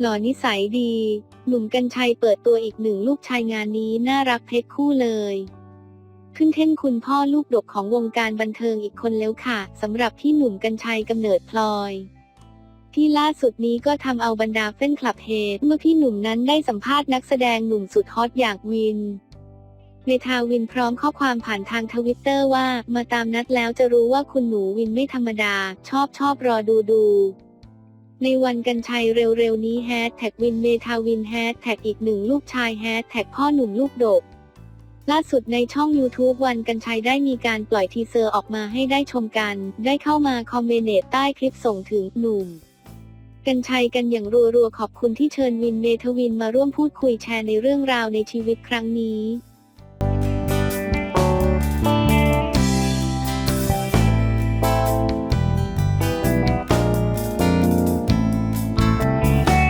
หล่อนิสัยดี หนุ่มกัญชัยเปิดตัวอีกหนึ่งลูกชายงานนี้น่ารักเพชรคู่เลย ขึ้นเท่นคุณพ่อลูกดกของวงการบันเทิงอีกคนแล้วค่ะสำหรับพี่หนุ่มกัญชัยกำเนิดพลอย ที่ล่าสุดนี้ก็ทำเอาบรรดาแฟนคลับเฮดเมื่อพี่หนุ่มนั้นได้สัมภาษณ์นักแสดงหนุ่มสุดฮอตอย่างวินเมทาวินพร้อมข้อความผ่านทางทวิตเตอร์ว่ามาตามนัดแล้วจะรู้ว่าคุณหนูวินไม่ธรรมดา ชอบชอบรอดูดู ในวันกันชัยเร็วๆนี้แฮชแท็กวินเมทาวินแฮชแท็กอีกหนึ่งลูกชายแฮชแท็กพ่อหนุ่มลูกดก ล่าสุดในช่อง YouTube วันกันชัยได้มีการปล่อยทีเซอร์ออกมาให้ได้ชมกัน ได้เข้ามาคอมเมนต์ใต้คลิปส่งถึงหนุ่มกันชัยกันอย่างรัวๆขอบคุณที่เชิญวินเมทวินมาร่วมพูดคุยแชร์ในเรื่องราวในชีวิตครั้งนี้